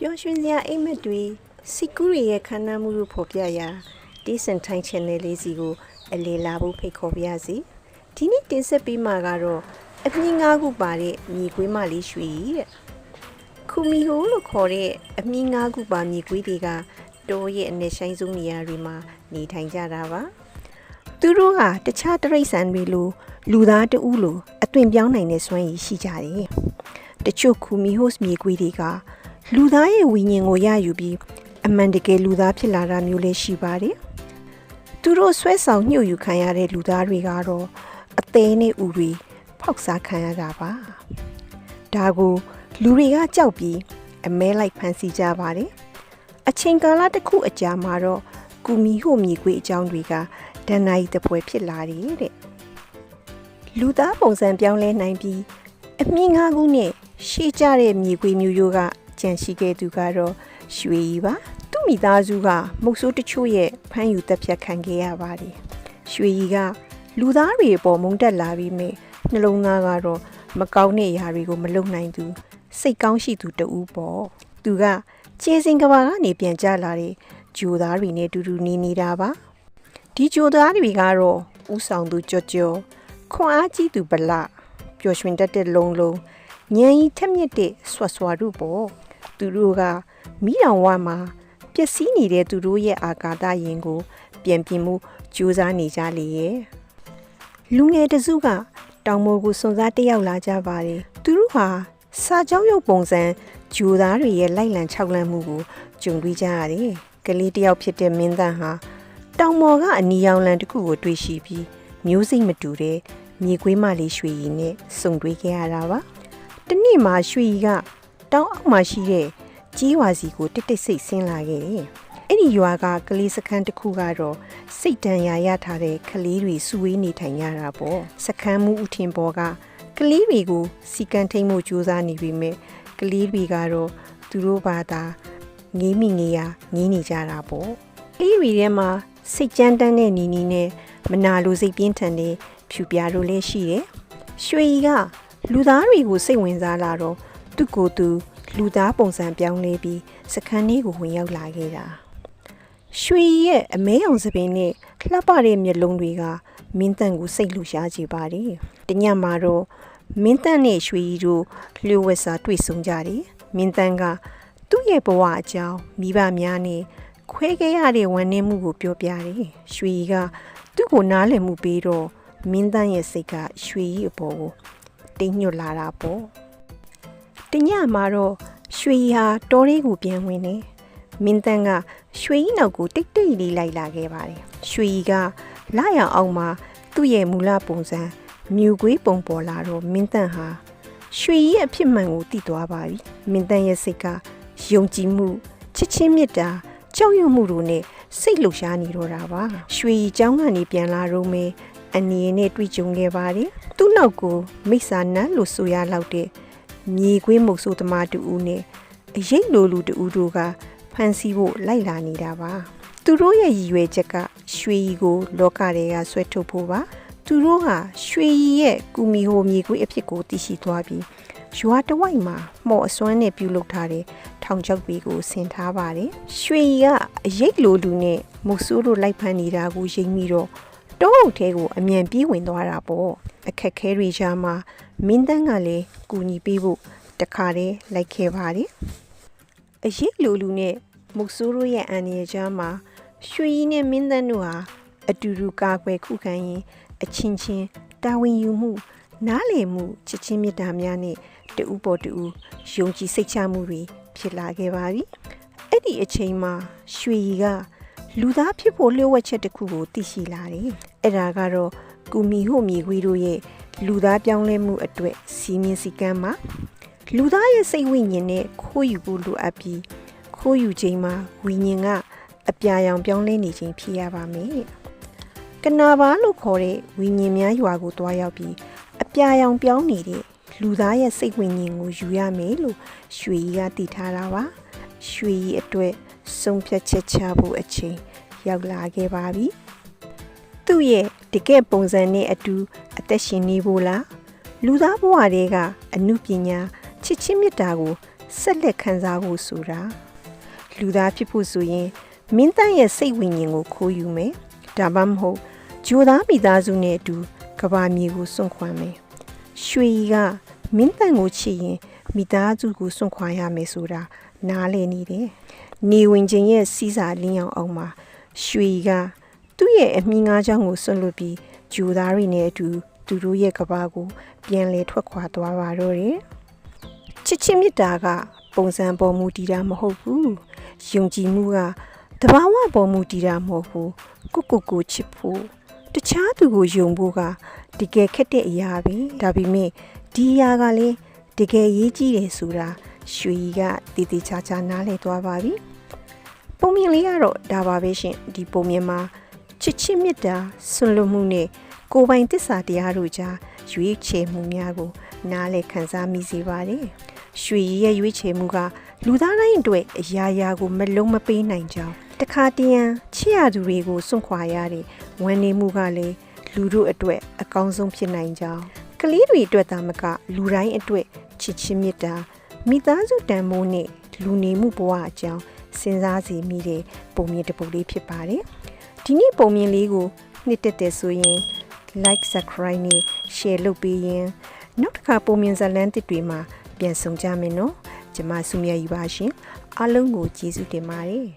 ပျော်ရွှင်စရာအိမ်မက်တွေစီကူရီရဲ့ခန္ဓာမှုတို့ဖော်ပြရာတေးစင်ထိုင်း channel လေးစီကို အလေလာဖို့ဖိတ်ခေါ်ပါရစေဒီနေ့တင်ဆက်ပေးမှာကတော့အမြင့်ငါးခုပါတဲ့မြေခွေးမလေးရွှေကြီးတဲ့ခူမီဟိုလို့ခေါ်တဲ့အမြင့်ငါးခုပါမြေခွေးတွေကတောရဲ့အနေဆိုင်ဆုံးနေရာတွေမှာနေထိုင်ကြတာပါသူတို့ကတခြားတရိတ်ဆန်တွေလိုလူသားတဦးလိုအသွင်ပြောင်းနိုင်တဲ့စွမ်းရည်ရှိကြတယ်တချို့ခူမီဟိုစ်မြေခွေးတွေက လူသားရဲ့ဝိညာဉ်ကိုရယူပြီးအမှန်တကယ်လူသားဖြစ်လာတာမျိုးလည်းရှိပါတယ်သူတို့ဆွဲဆောင်ညှို့ယူခံရတဲ့လူသားတွေကတော့အသေးနဲ့ဥတွေဖောက်စားခံရတာပါဒါကိုလူတွေကကြောက်ပြီးအမဲလိုက်ဖန်ဆီးကြပါတယ်အချိန်ကာလတစ်ခုအကြာမှာတော့ကူမီဟိုမြေခွေးအကြောင်းတွေကဒဏ္ဍာရီတပွဲဖြစ်လာတယ်တဲ့လူသားပုံစံပြောင်းလဲနိုင်ပြီးအမြင့်ငါးခုနဲ့ရှေ့ကျတဲ့မြေခွေးမျိုးရိုးက ကြံရှိခဲ့သူကတော့ရွှေကြီးပါသူ့မိသားစုကမုတ်ဆိုးတချို့ရဲ့ဖမ်းယူတပ်ဖြတ်ခံခဲ့ရပါတယ်ရွှေကြီးကလူသားတွေအပေါ်မုန်းတက်လာပြီးမြနှလုံးသားကတော့မကောင်းတဲ့အရာတွေကိုမလုပ်နိုင်သူစိတ်ကောင်းရှိသူတဦးပေါ့သူကကျေစင်ကဘာကနေပြန်ကြလာတဲ့ဂျိုသားတွေနဲ့တူတူနေနေတာပါဒီဂျိုသားတွေကတော့ဥဆောင်သူကြော့ကြော့ခွန်အားကြီးသူဗလပျော်ရွှင်တတ်တဲ့လုံလုံဉာဏ်ကြီးထက်မြက်တဲ့ဆွတ်ဆွာတို့ပေါ့ သူတို့ကမိတော်ဝမှာပျက်စီးနေတဲ့သူတို့ရဲ့အာကာသယင်ကို ပြန်ပြင်မှုကြိုးစားနေကြလေရဲ့လူငယ်တစုကတောင်မိုးကိုစွန်စားတက်ရောက်လာကြပါတယ်သူတို့ဟာစာကြောင်းရုပ်ပုံစံဂျိုသားတွေရဲ့လိုက်လံခြောက်လန့်မှုကိုကြုံတွေ့ကြရတယ်ကလေးတယောက်ဖြစ်တဲ့မင်းသားဟာတောင်မော်ကအနီရောင်လံတစ်ခုကိုတွေ့ရှိပြီးမျိုးစိတ်မတူတဲ့မြေခွေးမလေးရွှေရည်နဲ့စုံတွေ့ခဲ့ရတာပါတနေ့မှာရွှေရည်က တောင်အောက်မှာရှိတဲ့ကြီးဝါစီကိုတိတ်တိတ်ဆိတ်ဆင်းလာခဲ့တယ်။အဲ့ဒီရွာကကလေးစခန်းတစ်ခုကတော့စိတ်တန်ရာရထားတဲ့ကလေးတွေစုဝေးနေထိုင်ရတာပေါ့။စခန်းမူအထင်ပေါ်ကကလေးတွေကိုစီကံထိန်မှုစူးစမ်းနေပြီမဲ့ကလေးတွေကတော့သူတို့ဘာသာငေးမိနေရငေးနေကြတာပေါ့။အဲ့ဒီထဲမှာစိတ်ကြမ်းတမ်းတဲ့နီနီနဲ့မနာလိုစိတ်ပြင်းထန်တဲ့ဖြူပြားတို့လည်းရှိတယ်။ရွှေကြီးကလူသားတွေကိုစိတ်ဝင်စားလာတော့ သူ့ကိုယ်သူလူသားပုံစံပြောင်းလဲပြီးစခန်းလေးကိုဝင်ရောက်လာခဲ့တာရွှေရဲ့အမဲအောင်စပင်းနဲ့လှပတဲ့မျက်လုံးတွေကမင်းတန်ကိုစိတ်လှရှားကြပါတယ်တညမှာတော့မင်းတန်နဲ့ရွှေကြီးတို့လျှို့ဝှက်စာတွေ့ဆုံကြတယ်မင်းတန်ကသူ့ရဲ့ဘဝအကြောင်းမိဘများနဲ့ခွဲခဲ့ရတဲ့ဝန်နှင်းမှုကိုပြောပြတယ်ရွှေကြီးကသူ့ကိုနားလည်မှုပေးတော့မင်းတန်ရဲ့စိတ်ကရွှေကြီးအပေါ်ကိုတိမ်ညွတ်လာတာပေါ့ တညမှာတော့ရွှေဟာတောထဲကိုပြန်ဝင်တယ်။မင်းတန်းကရွှေကြီးနောက်ကိုတိတ်တိတ်လေးလိုက်လာခဲ့ပါတယ်။ရွှေကြီးကလာရအောင်မှာသူ့ရဲ့မူလပုံစံမြူကွေးပုံပေါ်လာတော့မင်းတန်းဟာရွှေကြီးအဖြစ်မှန်ကိုသိသွားပါပြီ။မင်းတန်းရဲ့စိတ်ကယုံကြည်မှုချစ်ချင်းမြတ်တာကြောက်ရွံ့မှုတို့နဲ့စိတ်လှုပ်ရှားနေတော့တာပါ။ရွှေကြီးကျောင်းကနေပြန်လာတော့မယ်အနေနဲ့တွေ့ကြုံခဲ့ပါတယ်။သူ့နောက်ကိုမိဆာနန်းလို့ဆိုရလောက်တဲ့ မြေခွေးမုတ်ဆိုးသမားတူဦးနဲ့အရေးလိုလူတူဦးတို့ကဖန်ဆီးဖို့လိုက်လာနေတာပါသူတို့ရဲ့ရည်ရွယ်ချက်ကရွှေရီကို လောကတွေကဆွဲထုတ်ဖို့ပါသူတို့ကရွှေရီရဲ့ကူမီဟိုမြေခွေးအဖြစ်ကိုသိရှိသွားပြီးရွာတဝိုက်မှာမော်အစွမ်းနဲ့ပြုလုပ်ထားတဲ့ထောင်ချောက်တွေကိုဆင်ထားပါတယ်ရွှေရီကအရေးလိုလူနဲ့မုတ်ဆိုးတို့လိုက်ဖမ်းနေတာကိုရိမ့်ပြီးတော့ တောအုပ်ထဲကိုအမြန်ပြေးဝင်သွားတာပေါ့အခက်ခဲတွေကြားမှာမင်းတန်းကလည်းကူညီပေးဖို့တခါတည်းလိုက်ခဲ့ပါတယ်အရေးလူလူနဲ့မုတ်ဆိုးတို့ရဲ့အန်ရကြားမှာရွှေကြီးနဲ့မင်းတန်းတို့ဟာအတူတူကာကွယ်ခုခံရင်အချင်းချင်းတာဝန်ယူမှု နားလည်မှုချစ်ချင်းမေတ္တာများနဲ့တူဦးပေါ်တူဦးယုံကြည်စိတ်ချမှုတွေဖြစ်လာခဲ့ပါပြီအဲ့ဒီအချိန်မှာရွှေကြီးက လူသားဖြစ်ဖို့လျှို့ဝှက်ချက်တစ်ခုကိုသိရှိလာတယ်။အဲ့ဒါကတော့ကူမီဟိုမြေခွေးတို့ရဲ့လူသားပြောင်းလဲမှုအတွက်စီမင်းစည်းကမ်းမှာလူသားရဲ့စိတ်ဝိညာဉ်နဲ့ခိုးယူဖို့လိုအပ်ပြီးခိုးယူခြင်းမှာဝိညာဉ်ကအပြာရောင်ပြောင်းလဲနေခြင်းဖြစ်ရပါမယ်။ကနာဘာလို့ခေါ်တဲ့ဝိညာဉ်များရွာကိုတွားရောက်ပြီးအပြာရောင်ပြောင်းနေတဲ့လူသားရဲ့စိတ်ဝိညာဉ်ကိုယူရမယ်လို့ရွှေကြီးကတည်ထားတာပါ။ရွှေကြီးအတွက် ဆုံးဖြတ်ချက်ချဖို့အချိန်ရောက်လာခဲ့ပါပြီ။သူ့ရဲ့တကယ့်ပုံစံနဲ့အတူအသက်ရှင်နေဖို့လားလူသားဘဝတွေကအမှုပညာချစ်ချင်းမေတ္တာကိုဆက်လက်ခံစားဖို့ဆိုတာလူသားဖြစ်ဖို့ဆိုရင်မင်းသားရဲ့စိတ်ဝိညာဉ်ကိုခိုးယူမယ်ဒါမှမဟုတ်ဂျိုသားမိသားစုနဲ့အတူကဘာမြေကိုစွန့်ခွာမယ်ရွှေကြီးကမင်းတန်ကိုချစ်ရင်မိသားစုကိုစွန့်ခွာရမယ်ဆိုတာနားလည်နေတယ် နေဝင်ခြင်းရဲ့စီးစာလင်းအောင်အောင်မှာရွှေကြီးကသူ့ရဲ့အမိငါးချောင်းကိုစွန့်လွတ်ပြီးဂျိုသားတွေနဲ့အတူသူတို့ရဲ့ကဘာကိုပြန်လေထွက်ခွာသွားပါတော့တယ်ချစ်ချင်းမြတ်တာကပုံစံပေါ်မူတည်တာမဟုတ်ဘူးယုံကြည်မှုကတဘာဝပေါ်မူတည်တာမဟုတ်ဘူးကိုကိုကိုချစ်ဖို့တခြားသူကိုယုံဖို့ကတကယ်ခက်တဲ့အရာပဲဒါပေမဲ့ဒီအရာကလည်းတကယ်ရေးကြီးတယ်ဆိုတာ ရွှေကြီးကတည်တည်ချာချာနားလည်သွားပါပြီပုံမြင်လေးကတော့ဒါပါပဲရှင်ဒီပုံမြင်မှာချစ်ချင်းမြတ်တာဆွလွတ်မှုနဲ့ကိုယ်ပိုင်တစ္ဆာတရားတို့ကြားရွေးချယ်မှုများကို နားလည်ခံစားမိစေပါတယ်။ရွှေရည်ရဲ့ရွေးချယ်မှုကလူသားတိုင်းအတွက်အရာရာကိုမလုံးမပေးနိုင်ကြောင်းတခါတရံချစ်ရသူတွေကိုစွန့်ခွာရတဲ့ဝန်နေမှုကလည်းလူတို့အတွက်အကောင်းဆုံးဖြစ်နိုင်ကြောင်းကလေးတွေအတွက်သာမကလူတိုင်းအတွက်ချစ်ချင်းမြတ်တာ မိသားစုတန်မိုးနဲ့လူနေမှုဘဝအကြောင်းစဉ်းစားစီမိတဲ့ပုံမြင်တစ်ပုဒ်လေးဖြစ်ပါတယ်။ဒီနေ့ပုံမြင်လေးကိုနှစ်တက်တယ်ဆိုရင် like subscribe နဲ့ share လုပ်ပေးရင်နောက်တစ်ခါပုံမြင်ဇာတ်လမ်းတစ်တွေမှာပြန်ဆောင်ကြမယ်နော်ကျွန်မဆုမြတ်ယူပါရှင်အားလုံးကိုကျေးဇူးတင်ပါတယ်